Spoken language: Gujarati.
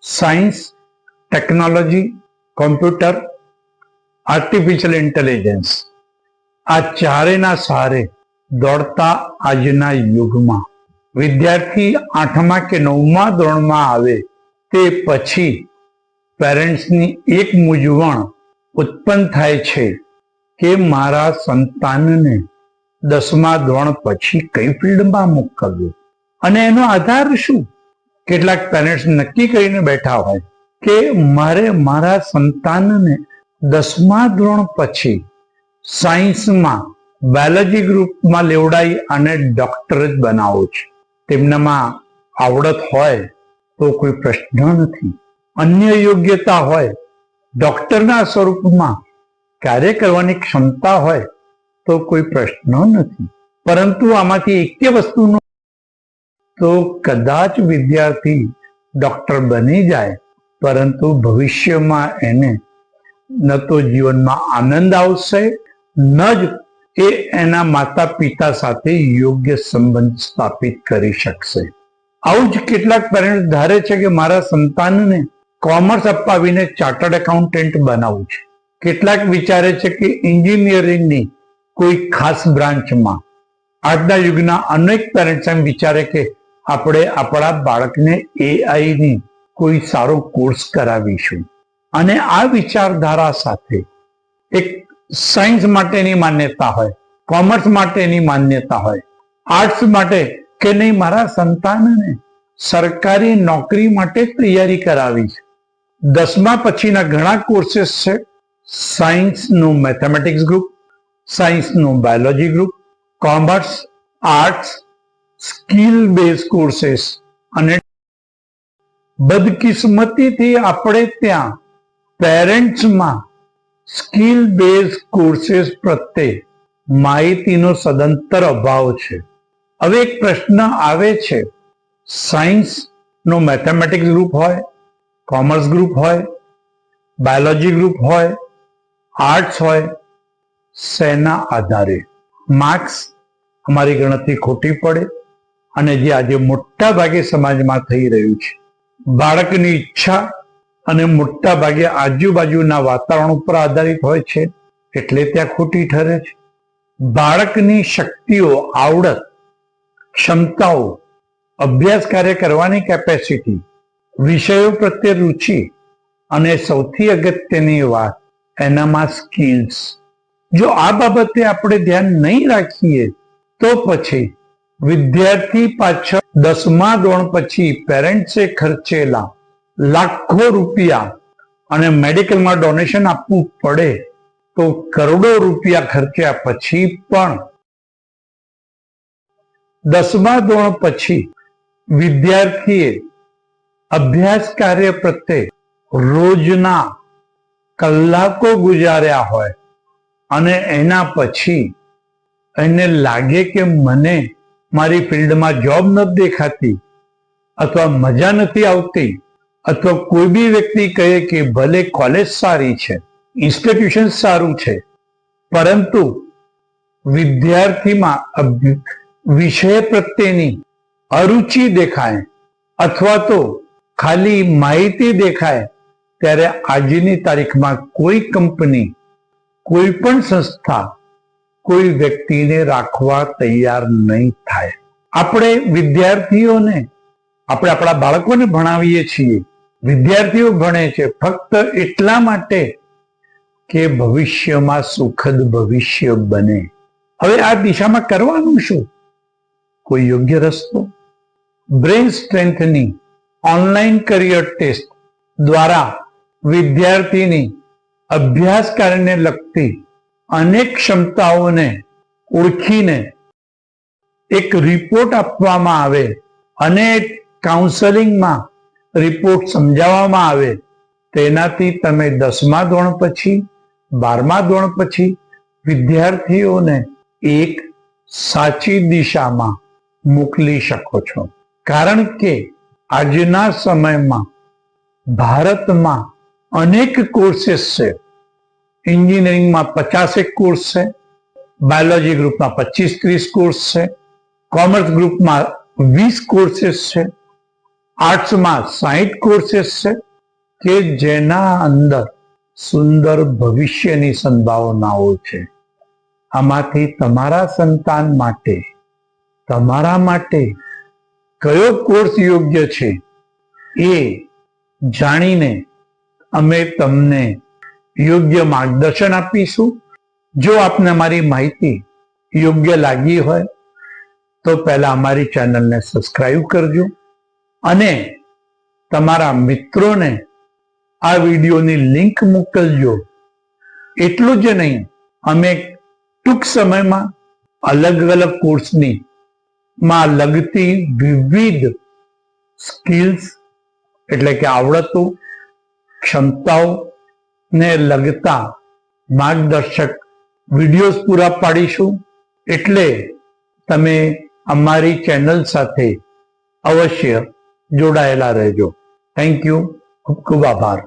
Science, technology, computer, artificial intelligence. આ ચારેના સહારે દોડતા આજના યુગમાં. વિદ્યાર્થી આઠમા કે નવમા ધોરણમાં આવે તે પછી પેરેન્ટ્સની એક મૂંઝવણ ઉત્પન્ન થાય છે કે મારા સંતાનને દસમા ધોરણ પછી કઈ ફિલ્ડમાં મોકલવું? અને એનો આધાર શું? કેટલાક પેરેન્ટ્સ નક્કી કરીને બેઠા હોય કે મારે મારા સંતાનને દસમા ધોરણ પછી સાયન્સમાં બાયોલોજી ગ્રુપમાં લેવડાઈ અને ડોક્ટર જ બનાવો છે. તેમનામાં આવડત હોય તો કોઈ પ્રશ્ન નથી. અન્ય યોગ્યતા હોય ડોક્ટરના સ્વરૂપમાં કાર્ય કરવાની ક્ષમતા હોય તો કોઈ પ્રશ્ન નથી. પરંતુ આમાંથી એક વસ્તુનો તો કદાચ વિદ્યાર્થી ડોક્ટર બની જાય, પરંતુ ભવિષ્યમાં એને ન તો જીવનમાં આનંદ આવશે, ન જ એ એના માતા પિતા સાથે યોગ્ય સંબંધ સ્થાપિત કરી શકશે. આવું જ કેટલાક પેરેન્ટ ધારે છે કે મારા સંતાનને કોમર્સ અપાવીને ચાર્ટર્ડ એકાઉન્ટન્ટ બનાવવું છે. કેટલાક વિચારે છે કે એન્જિનિયરિંગની કોઈ ખાસ બ્રાન્ચમાં આજના યુગના અનેક પેરેન્ટ્સ એમ વિચારે કે આપણે આપણા બાળકને એઆઈની કોઈ સારો કોર્સ કરાવીશું. અને આ વિચારધારા સાથે એક સાયન્સ માટેની માન્યતા હોય કોમર્સ માટેની માન્યતા હોય આર્ટ્સ માટે કે નહીં, મારા સંતાનને સરકારી નોકરી માટે તૈયારી કરાવી છે દસમા પછીના ઘણા કોર્सेस છે. સાયન્સનું mathematics group સાયન્સનું biology group commerce arts skill base courses અને બદકિસ્મતીથી આપણે ત્યાં પેરેન્ટ્સમાં સ્કિલ બેઝ કોર્સેસ પ્રત્યે માહિતીનો સદંતર અભાવ છે. હવે એક પ્રશ્ન આવે છે. સાયન્સનો મેથેમેટિક્સ ગ્રુપ હોય, કોમર્સ ગ્રુપ હોય, બાયોલોજી ગ્રુપ હોય, આર્ટ્સ હોય, શેના આધારે? માર્ક્સ અમારી ગણતરી ખોટી પડે. અને જે આજે મોટા ભાગે સમાજમાં થઈ રહ્યું છે. બાળકની ઈચ્છા અને મોટા ભાગે આજુબાજુના વાતાવરણ ઉપર આધારિત હોય છે, એટલે ત્યાં ખોટી ઠરે છે. બાળકની શક્તિઓ, આવડત, ક્ષમતાઓ, અભ્યાસ કાર્ય કરવાની કેપેસિટી વિષયો પ્રત્યે રુચિ અને સૌથી અગત્યની વાત, એનામાં સ્કિલ્સ જો આ બાબતે આપણે ધ્યાન નહીં રાખીએ, તો પછી વિદ્યાર્થી પાછળ દસમા ધોરણ પછી પેરેન્ટ્સે ખર્ચેલા લાખો રૂપિયા અને મેડિકલમાં ડોનેશન આપવું પડે તો કરોડો રૂપિયા ખર્ચ્યા પછી પણ દસમા ધોરણ પછી વિદ્યાર્થીએ અભ્યાસ કાર્ય પ્રત્યે રોજના કલાકો ગુજાર્યા હોય અને એના પછી એને લાગે કે મને મારી ફિલ્ડમાં જોબ નથી દેખાતી અથવા મજા નથી આવતી અથવા કોઈ બી વ્યક્તિ કહે કે ભલે કોલેજ સારી છે ઇન્સ્ટિટ્યુશન સારું છે, પરંતુ વિદ્યાર્થીમાં વિષય પ્રત્યેની અરુચિ દેખાય અથવા તો ખાલી માહિતી દેખાય, ત્યારે આજની તારીખમાં કોઈ કંપની, કોઈ પણ સંસ્થા કોઈ વ્યક્તિને રાખવા તૈયાર નહીં થાય. આપણે વિદ્યાર્થીઓને, આપણે આપણા બાળકોને ભણાવીએ છીએ. વિદ્યાર્થીઓ ભણે છે. ફક્ત એટલા માટે કે ભવિષ્યમાં સુખદ ભવિષ્ય બને. હવે આ દિશામાં કરવાનું શું? કોઈ યોગ્ય રસ્તો? બ્રેન સ્ટ્રેન્થની ઓનલાઈન કરિયર ટેસ્ટ દ્વારા વિદ્યાર્થીની અભ્યાસ કાર્યને લગતી અનેક ક્ષમતાઓને ઓળખીને એક રિપોર્ટ આપવામાં આવે. અને કાઉન્સેલિંગમાં રિપોર્ટ સમજાવવામાં આવે. તેનાથી તમે દસમા ધોરણ પછી, બારમા ધોરણ પછી વિદ્યાર્થીઓને એક સાચી દિશામાં મોકલી શકો છો. કારણ કે આજના સમયમાં ભારતમાં અનેક કોર્सेस છે. એન્જિનિયરિંગમાં પચાસેક કોર્સ છે બાયોલોજી ગ્રુપમાં પચીસ ત્રીસ કોર્સ છે કોમર્સ ગ્રુપમાં વીસ કોર્સીસ છે આર્ટ્સમાં સાહીઠ કોર્સીસ છે, કે જેના અંદર સુંદર ભવિષ્યની સંભાવનાઓ છે. આમાંથી તમારા સંતાન માટે, તમારા માટે કયો કોર્સ યોગ્ય છે એ જાણીને અમે તમને યોગ્ય માર્ગદર્શન આપીશું. જો આપને અમારી માહિતી યોગ્ય લાગી હોય, તો પહેલા અમારી ચેનલને સબસ્ક્રાઇબ કરજો અને તમારા મિત્રોને આ વિડીયોની લિંક મોકલજો. એટલું જ નહીં, અમે ટૂંક સમયમાં અલગ અલગ કોર્સની માં લગતી વિવિધ સ્કિલ્સ એટલે કે આવડતો ક્ષમતાઓ ને લગતા માર્ગદર્શક વિડીયોઝ પૂરા પાડીશું. એટલે તમે અમારી ચેનલ સાથે અવશ્ય જોડાયેલા રહેજો. થેન્ક યુ ખૂબ ખૂબ આભાર.